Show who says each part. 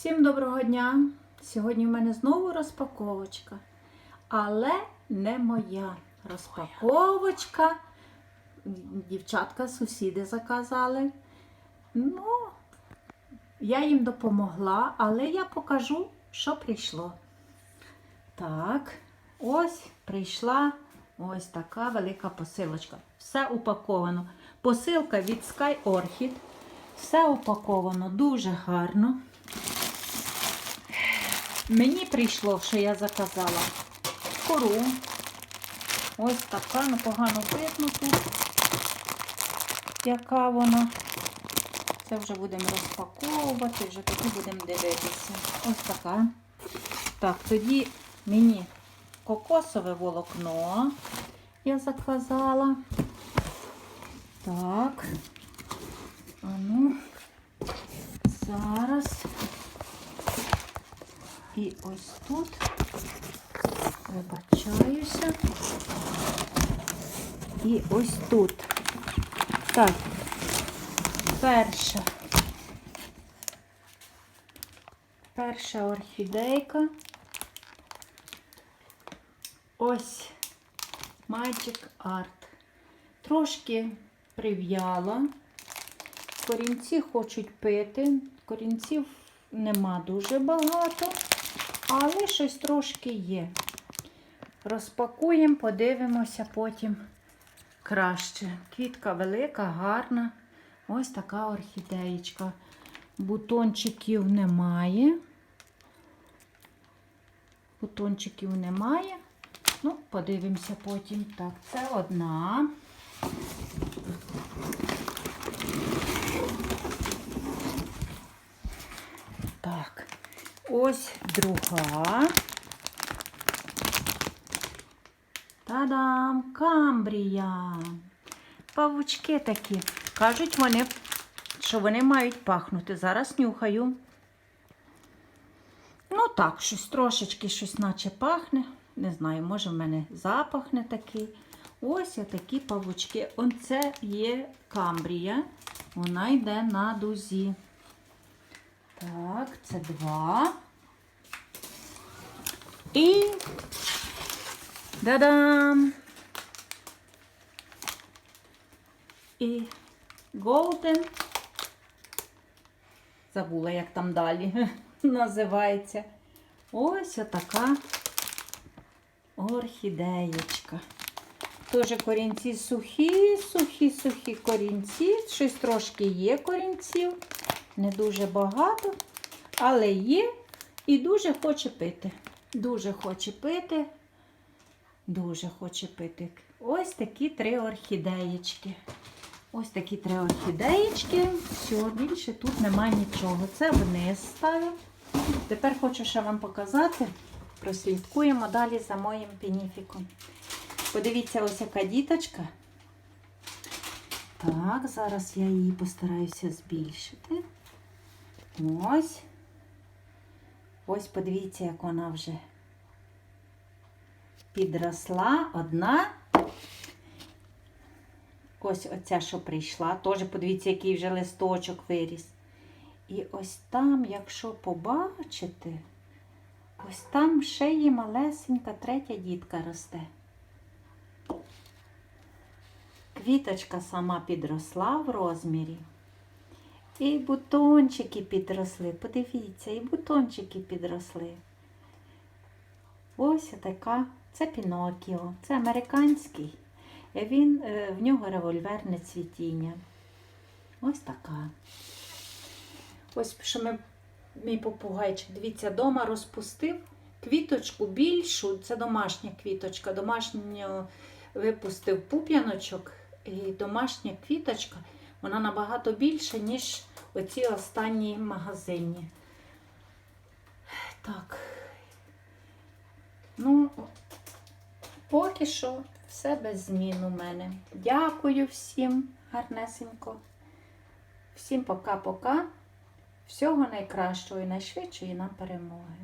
Speaker 1: Всім доброго дня! Сьогодні в мене знову розпаковочка, але не моя розпаковочка. Дівчатка, сусіди заказали. Ну, я їм допомогла, але я покажу, що прийшло. Так, ось прийшла ось така велика посилочка. Все упаковано. Посилка від Sky Orchid. Все упаковано дуже гарно. Мені прийшло, що я заказала кору. Ось така, ну погано видно тут, яка вона. Це вже будемо розпаковувати, вже тоді будемо дивитися. Ось така. Так, тоді мені кокосове волокно я заказала. Так. А ну, зараз. І ось тут вибачаюся. І ось тут. Так, перша. Перша орхідейка. Ось Magic Art. Трошки прив'яла. Корінці хочуть пити. Корінців нема дуже багато, але щось трошки є. Розпакуємо, подивимося потім краще. Квітка велика, гарна. Ось така орхідеєчка. Бутончиків немає. Бутончиків немає. Ну, подивимося потім. Так, це одна. Так, ось друга. Та-дам! Камбрія. Павучки такі. Кажуть вони, що вони мають пахнути. Зараз нюхаю. Ну так, щось трошечки щось наче пахне. Не знаю, може в мене запах не такий. Ось такі павучки. Он це є камбрія. Вона йде на дузі. Так, це два. І да-дам! І Golden. Забула, як там далі називається. Ось отака орхідеєчка. Теж корінці сухі, сухі, сухі корінці. Щось трошки є корінців. Не дуже багато, але є і дуже хоче пити. Дуже хоче пити. Дуже хоче пити. Ось такі три орхідеєчки. Ось такі три орхідеєчки. Все, більше тут немає нічого. Це вниз ставимо. Тепер хочу ще вам показати. Прослідкуємо далі за моїм пеніфіком. Подивіться, ось яка діточка. Так, зараз я її постараюся збільшити. Ось. Ось подивіться, як вона вже підросла. Одна. Ось оця, що прийшла. Теж подивіться, який вже листочок виріс. І ось там, якщо побачите, ось там ще є малесенька третя дітка росте. Квіточка сама підросла в розмірі. І бутончики підросли. Подивіться, і бутончики підросли. Ось така. Це Пінокіо. Це американський. Він, е, В нього револьверне цвітіння. Ось така. Ось що ми, мій попугайчик, дивіться, дома розпустив квіточку більшу. Це домашня квіточка. Домашню випустив пуп'яночок. І домашня квіточка, вона набагато більша, ніж оці останні магазинні. Так. Ну, поки що все без змін у мене. Дякую всім гарнесенько. Всім пока-пока. Всього найкращого і найшвидшої нам перемоги.